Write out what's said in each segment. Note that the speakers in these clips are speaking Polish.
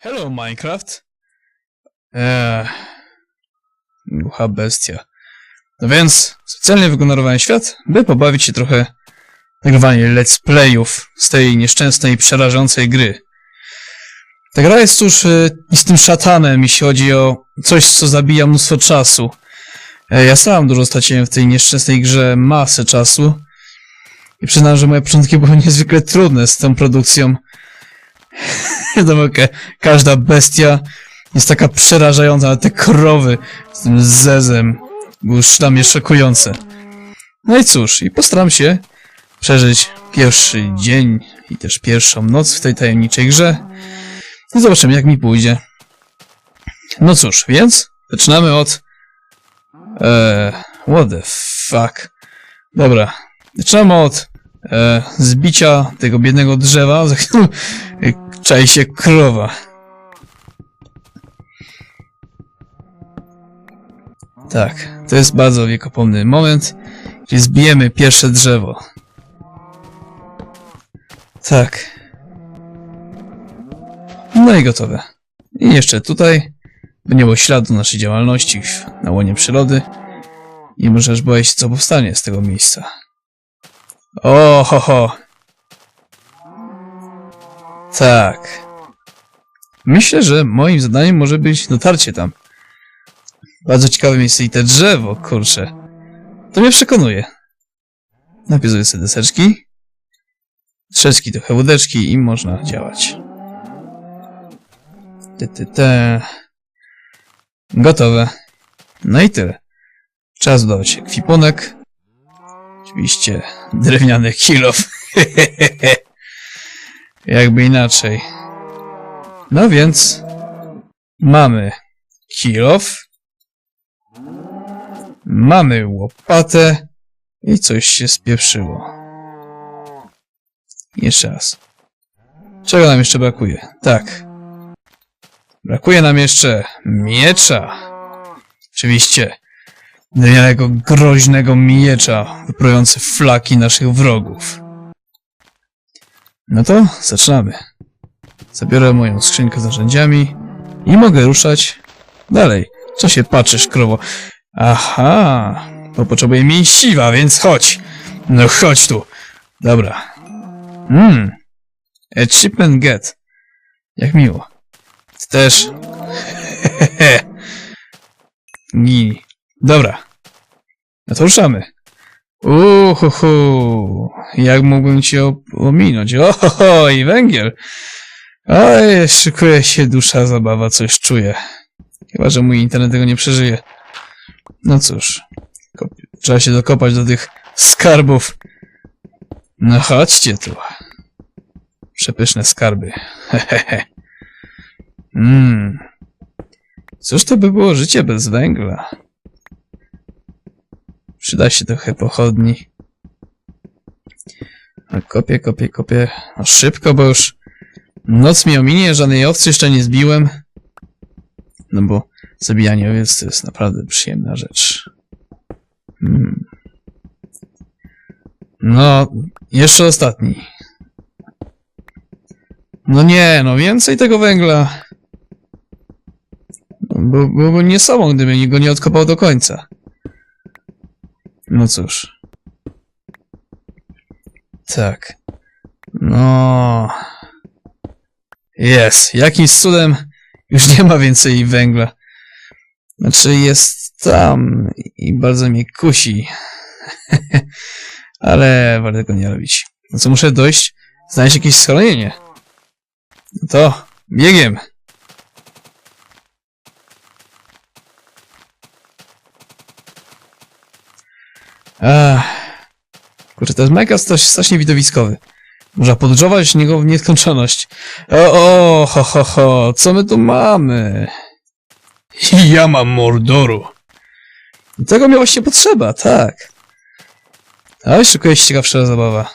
Hello Minecraft. Eee, głucha bestia. No więc, specjalnie wygenerowałem świat, by pobawić się trochę nagrywanie let's playów z tej nieszczęsnej, przerażającej gry. Ta gra jest cóż e, z tym szatanem, jeśli chodzi o coś, co zabija mnóstwo czasu. E, ja sam dużo straciłem w tej nieszczęsnej grze masę czasu. I przyznam, że moje początki były niezwykle trudne z tą produkcją. Wiadomo, ka każda bestia jest taka przerażająca, ale te krowy z tym zezem były już dla mnie szokujące. No i cóż, i postaram się przeżyć pierwszy dzień i też pierwszą noc w tej tajemniczej grze. I zobaczymy, jak mi pójdzie. No cóż, więc zaczynamy od... Eee, what the fuck. Dobra, zaczynamy od e, zbicia tego biednego drzewa, za czai się krowa. Tak, to jest bardzo wiekopomny moment, gdzie zbijemy pierwsze drzewo. Tak. No i gotowe. I jeszcze tutaj, by nie było śladu naszej działalności na łonie przyrody i możesz boję się, co powstanie z tego miejsca. O, ho, ho. Tak. Myślę, że moim zadaniem może być dotarcie tam. Bardzo ciekawe miejsce i te drzewo, kurczę. To mnie przekonuje. Napisuję sobie deseczki. Trzeczki, trochę łódeczki i można działać. Te, te, te. Gotowe. No i tyle. Czas dodawać ekwipunek. Oczywiście drewniany kilof. Jakby inaczej. No więc mamy kilof. Mamy łopatę i coś się spieprzyło. Jeszcze raz. Czego nam jeszcze brakuje? Tak. Brakuje nam jeszcze miecza. Oczywiście drewnianego, groźnego miecza, wyprujący flaki naszych wrogów. No to zaczynamy. Zabiorę moją skrzynkę z narzędziami i mogę ruszać dalej. Co się patrzysz, krowo? Aha, bo potrzebuję mięsiwa, więc chodź. No chodź tu. Dobra. Hmm. Achievement get. Jak miło. Ty też. Gini. Dobra. No to ruszamy. Uhuhu. Jak mógłbym cię ominąć? Oho, i węgiel. Oj, szykuje się dusza zabawa, coś czuję. Chyba, że mój internet tego nie przeżyje. No cóż. Trzeba się dokopać do tych skarbów. No chodźcie tu. Przepyszne skarby. Hehehe. Mmm. Cóż to by było życie bez węgla? Przyda się trochę pochodni. A Kopię, kopię, kopię. No szybko, bo już noc mi ominie, żadnej owcy jeszcze nie zbiłem. No bo zabijanie owiec to jest naprawdę przyjemna rzecz. Hmm. No, jeszcze ostatni. No nie, no więcej tego węgla. No, By, byłby nie sobą, gdybym go nie odkopał do końca. No cóż. Tak. No. Jest. Jakimś cudem już nie ma więcej węgla. Znaczy jest tam i bardzo mnie kusi. Ale warto tego nie robić. No co muszę dojść? Znaleźć jakieś schronienie. No to biegiem. Ach. Kurczę, to jest mega strasznie widowiskowy. Można podróżować w niego w nieskończoność. O, o, ho, ho, ho, co my tu mamy? Ja mam Mordoru. Tego mi właśnie potrzeba, tak. A szykuje się ciekawsza zabawa.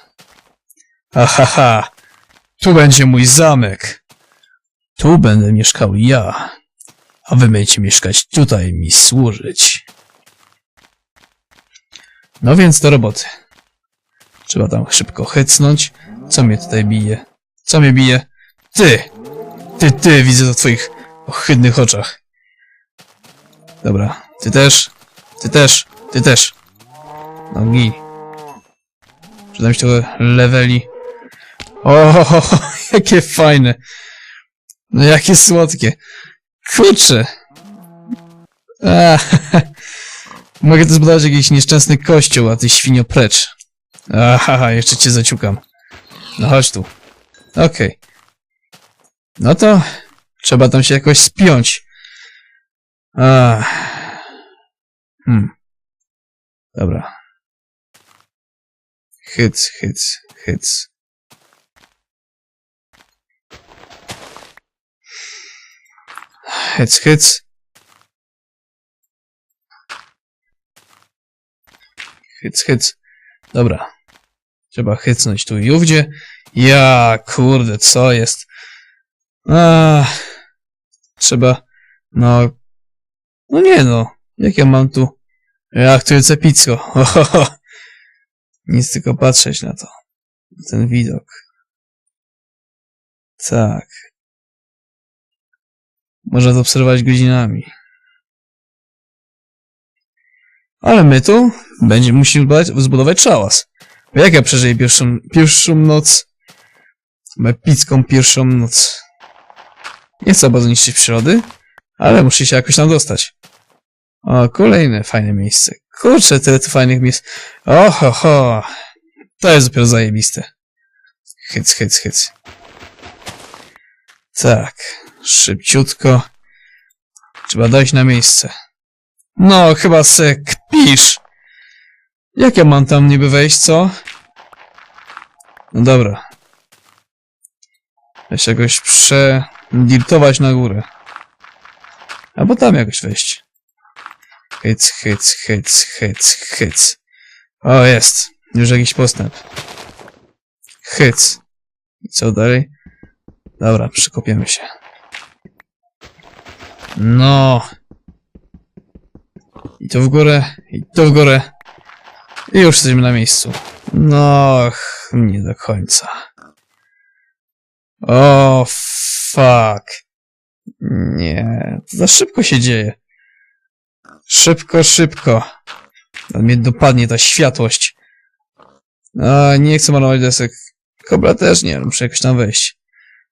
Ahaha, tu będzie mój zamek. Tu będę mieszkał ja. A wy będziecie mieszkać tutaj, mi służyć. No więc do roboty. Trzeba tam szybko hycnąć. Co mnie tutaj bije? Co mnie bije? Ty! Ty, ty, widzę to w twoich ohydnych oczach. Dobra, ty też, ty też, ty też. No gin. Przydam się tego leveli. O, jakie fajne. No jakie słodkie. Kurczę. A, mogę tu zbudować jakiś nieszczęsny kościół, a ty świnio precz. Aha, jeszcze cię zaciukam. No chodź tu. Okej. No to trzeba tam się jakoś spiąć. A. Hmm. Dobra. Hyc, hyc, hyc. Hyc, hyc. Hyc, hyc. Dobra. Trzeba hycnąć tu i ówdzie. Ja, kurde, co jest? A, trzeba, no, no nie no, jak ja mam tu, jak tu jest epicko, Ohoho. nic tylko patrzeć na to, ten widok. Tak. Można to obserwować godzinami. Ale my tu będziemy musimy zbudować, zbudować szałas. Jak ja przeżyję pierwszą, pierwszą noc? Epicką pierwszą noc. Nie chcę bardzo niszczyć przyrody, ale muszę się jakoś tam dostać. O, kolejne fajne miejsce. Kurczę, tyle tu fajnych miejsc. Oho, ho. To jest dopiero zajebiste. Hyc, hyc, hyc. Tak, szybciutko. Trzeba dojść na miejsce. No, chyba se kpisz. Jak ja mam tam niby wejść, co? No dobra. Ja się jakoś przedirtować na górę. Albo tam jakoś wejść. Hyc, hyc, hyc, hyc, hyc. O, jest. Już jakiś postęp. Hyc. I co dalej? Dobra, przykopiemy się. No. I to w górę, i to w górę. I już jesteśmy na miejscu. No, nie do końca. O, fuck. Nie, to za szybko się dzieje. Szybko, szybko. Mnie dopadnie ta światłość. A, nie chcę malować desek. Kobra też nie, muszę jakoś tam wejść.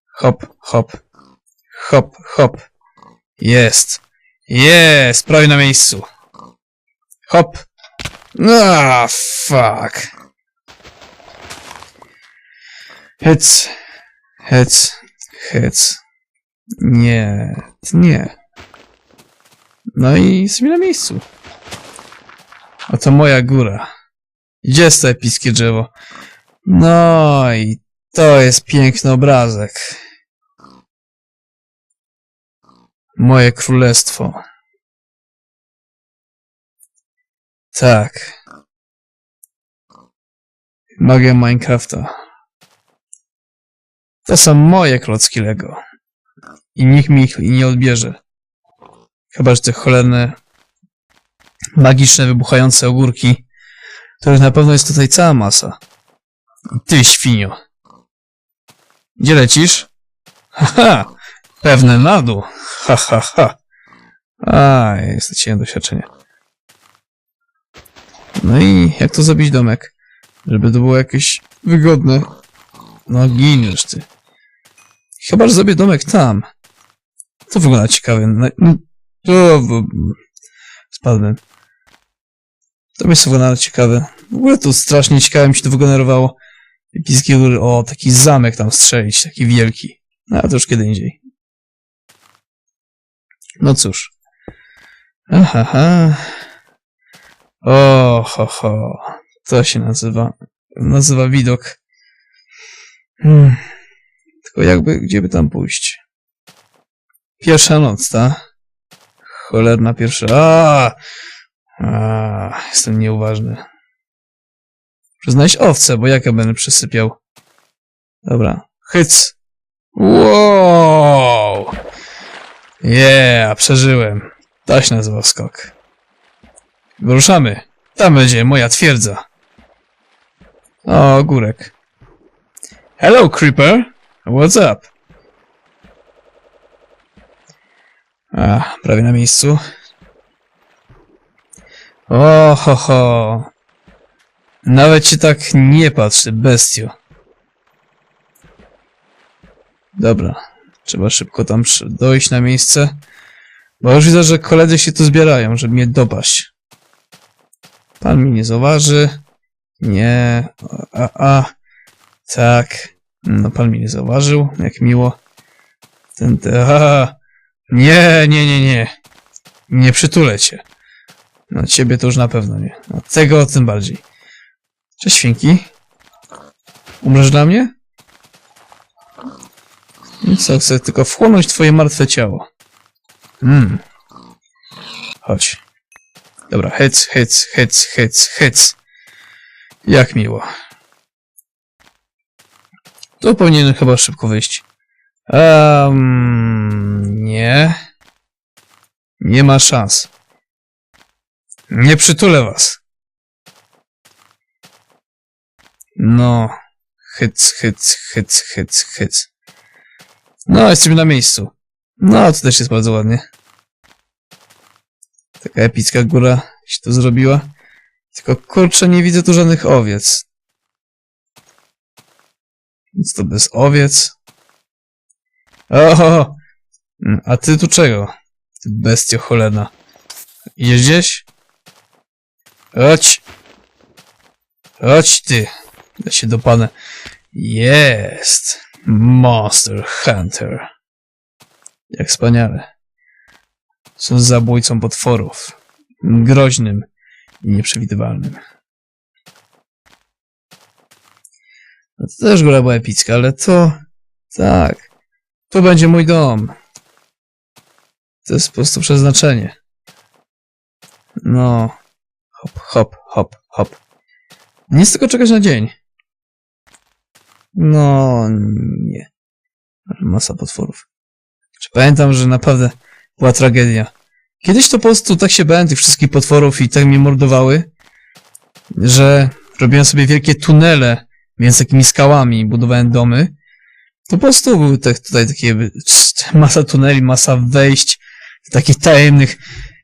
Hop, hop. Hop, hop. Jest. Jest, prawie na miejscu. Hop. Ah, fuck. Hec. Hec. Hec. Nie. Nie. No i jesteśmy na miejscu. Oto moja góra. Gdzie jest to epickie drzewo? No i to jest piękny obrazek. Moje królestwo. Tak. Magia Minecrafta. To są moje klocki Lego. I nikt mi ich nie odbierze. Chyba, że te cholerne, magiczne, wybuchające ogórki, których na pewno jest tutaj cała masa. Ty, świnio. Gdzie lecisz? Haha, pewne na dół. Ha, ha, ha. A, jest cię doświadczenie. No i jak to zrobić domek? Żeby to było jakieś wygodne. No giniesz ty. Chyba, że zrobię domek tam. To wygląda ciekawie. No, no, to... Spadłem. To miejsce wygląda ciekawe. W ogóle to strasznie ciekawe mi się to wygenerowało. Epickie góry. O, taki zamek tam strzelić, taki wielki. No, ale to już kiedy indziej. No cóż. Aha, aha. O, ho, ho. To się nazywa. Nazywa widok. Hmm. Tylko jakby, gdzie by tam pójść? Pierwsza noc, ta? Cholerna pierwsza. A, jestem nieuważny. Muszę znaleźć owce, bo jak ja będę przysypiał? Dobra. Hyc. Wow! Yeah, przeżyłem. To się nazywa skok. Wyruszamy. Tam będzie moja twierdza. O, ogórek. Hello, Creeper. What's up? A, prawie na miejscu. O, ho, ho. Nawet ci tak nie patrz, bestio. Dobra. Trzeba szybko tam dojść na miejsce. Bo już widzę, że koledzy się tu zbierają, żeby mnie dopaść. Pan mi nie zauważy. Nie. A, a. Tak. No, pan mi nie zauważył. Jak miło. Ten, te, a. Nie, nie, nie, nie. Nie przytulę cię. No, ciebie to już na pewno nie. No, tego tym bardziej. Cześć, świnki. Umrzesz dla mnie? Co, chcę tylko wchłonąć twoje martwe ciało. Hmm. Chodź. Dobra, hec, hec, hec, hec, hec. Jak miło. To powinienem chyba szybko wyjść. Um, nie. Nie ma szans. Nie przytulę was. No. Hyc, hyc, hyc, hyc, hyc. No, jesteśmy na miejscu. No, to też jest bardzo ładnie. Taka epicka góra się tu zrobiła. Tylko kurczę, nie widzę tu żadnych owiec. Nic to bez owiec. Oho! Mm, A ty tu czego? Ty bestio cholerna. Idziesz gdzieś? Chodź! Chodź ty! Ja się dopanę. Jest! Monster Hunter. Jak wspaniale. Są zabójcą potworów. Groźnym i nieprzewidywalnym. No to też góra była epicka, ale to... Tak. Tu będzie mój dom. To jest po prostu przeznaczenie. No. Hop, hop, hop, hop. Nic tylko czekać na dzień. No, nie. Masa potworów. Czy pamiętam, że naprawdę była tragedia. Kiedyś to po prostu tak się bałem tych wszystkich potworów i tak mnie mordowały, że robiłem sobie wielkie tunele między takimi skałami, budowałem domy. To po prostu były te, tutaj takie masa tuneli, masa wejść, takich tajemnych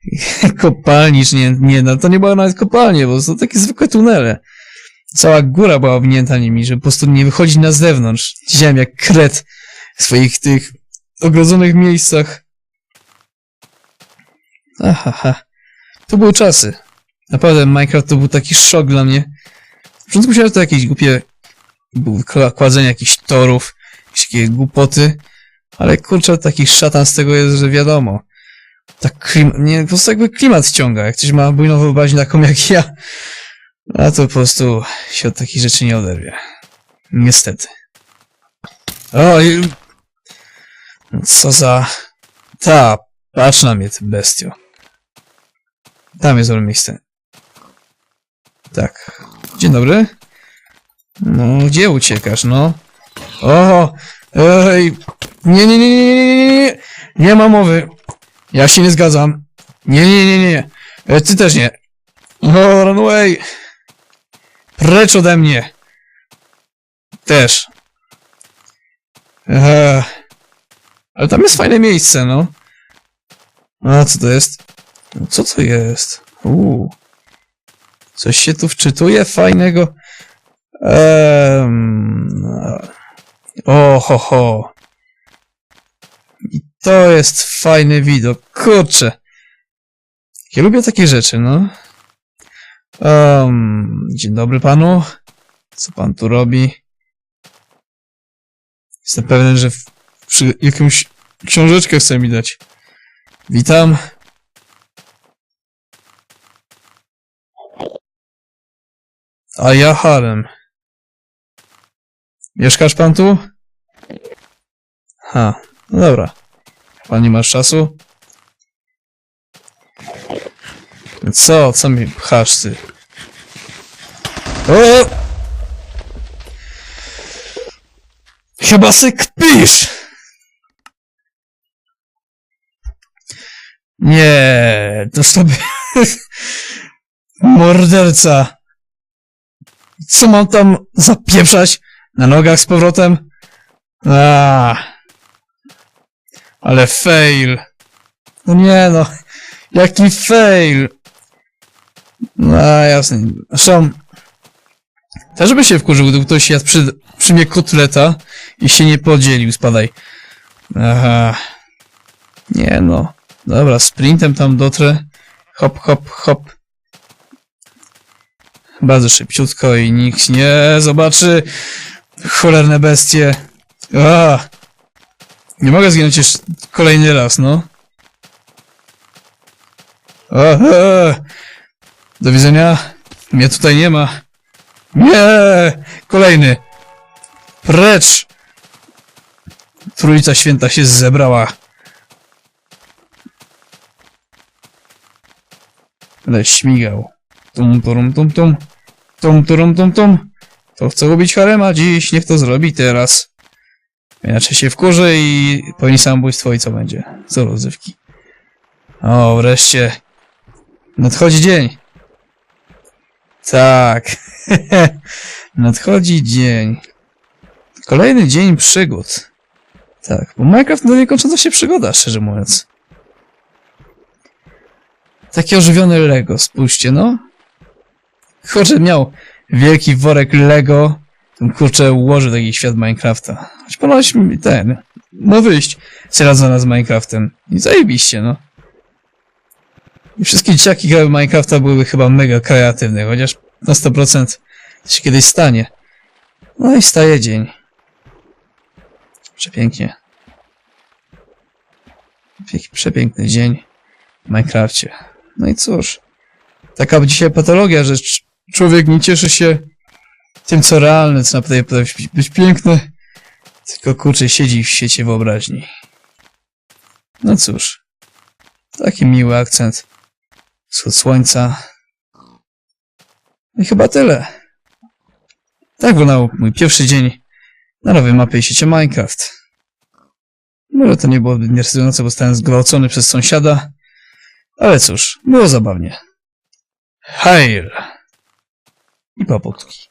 kopalni, czy nie, nie, no to nie były nawet kopalnie, bo to takie zwykłe tunele. Cała góra była owinięta nimi, żeby po prostu nie wychodzić na zewnątrz. Siedziałem jak kret w swoich tych ogrodzonych miejscach. Ahaha. To były czasy. Naprawdę Minecraft to był taki szok dla mnie. W początku myślałem, to jakieś głupie kładzenie jakichś torów, jakieś takie głupoty, ale kurczę, taki szatan z tego jest, że wiadomo. Tak klim... nie, po prostu jakby klimat ściąga, jak ktoś ma bujną wyobraźnię taką jak ja, a to po prostu się od takich rzeczy nie oderwie. Niestety. O, i... Co za... Ta, patrz na mnie, ty bestio. Tam jest dobre miejsce. Tak. Dzień dobry. No, gdzie uciekasz, no? O! Ej! Nie, nie, nie, nie, nie, nie, nie, nie! Ma mowy! Ja się nie zgadzam. Nie, nie, nie, nie, nie. Ty też nie. O, runway! Precz ode mnie! Też. Eee. Ale tam jest fajne miejsce, no. A co to jest? Co to jest? Uuu. Coś się tu wczytuje fajnego. Ehm, o, ho, ho. I to jest fajny widok. Kurczę. Ja lubię takie rzeczy, no. Um, dzień dobry panu. Co pan tu robi? Jestem pewien, że w, przy jakąś książeczkę chce mi dać. Witam. A ja Harem. Mieszkasz pan tu? Ha, no dobra. Pan nie masz czasu? Co? Co mi pchasz ty? O! Chyba se kpisz! Nie, to sobie... Morderca! Co mam tam zapieprzać? Na nogach z powrotem? A, ale fail. No nie no, jaki fail. No jasne. Zresztą, też by się wkurzył, gdyby ktoś jadł przy, przy mnie kotleta i się nie podzielił, spadaj. Aha. Nie no. Dobra, sprintem tam dotrę. Hop, hop, hop. Bardzo szybciutko i nikt nie zobaczy. Cholerne bestie. A! Nie mogę zginąć jeszcze kolejny raz, no. Aha! Do widzenia. Mnie tutaj nie ma. Nie! Kolejny. Precz! Trójca święta się zebrała. Będę śmigał. Tum, turum, tum, tum. Tum, turum, tum, tum. To chce ubić harema dziś, niech to zrobi teraz. Inaczej się wkurzy i pełni samobójstwo i co będzie? Co rozrywki? O, wreszcie. Nadchodzi dzień. Tak. Nadchodzi dzień. Kolejny dzień przygód. Tak, bo Minecraft to się przygoda, szczerze mówiąc. Takie ożywione Lego, spójrzcie, no. Kurczę, miał wielki worek Lego, kurczę ułożył taki świat Minecrafta. Choć ponoć ten, no wyjść, zradzona z Minecraftem. I zajebiście, no. I wszystkie dzieciaki grały Minecrafta były chyba mega kreatywne, chociaż na 100% to się kiedyś stanie. No i staje dzień. Przepięknie. Jaki przepiękny dzień w Minecrafcie. No i cóż, taka dzisiaj patologia, że człowiek nie cieszy się tym, co realne, co naprawdę potrafi być piękne, tylko kurczę siedzi w świecie wyobraźni. No cóż, taki miły akcent. Wschód słońca. I chyba tyle. Tak wyglądał mój pierwszy dzień na nowej mapie sieci Minecraft. Może to nie było zbyt interesujące, bo zostałem zgwałcony przez sąsiada, ale cóż, było zabawnie. Hail! I paputki.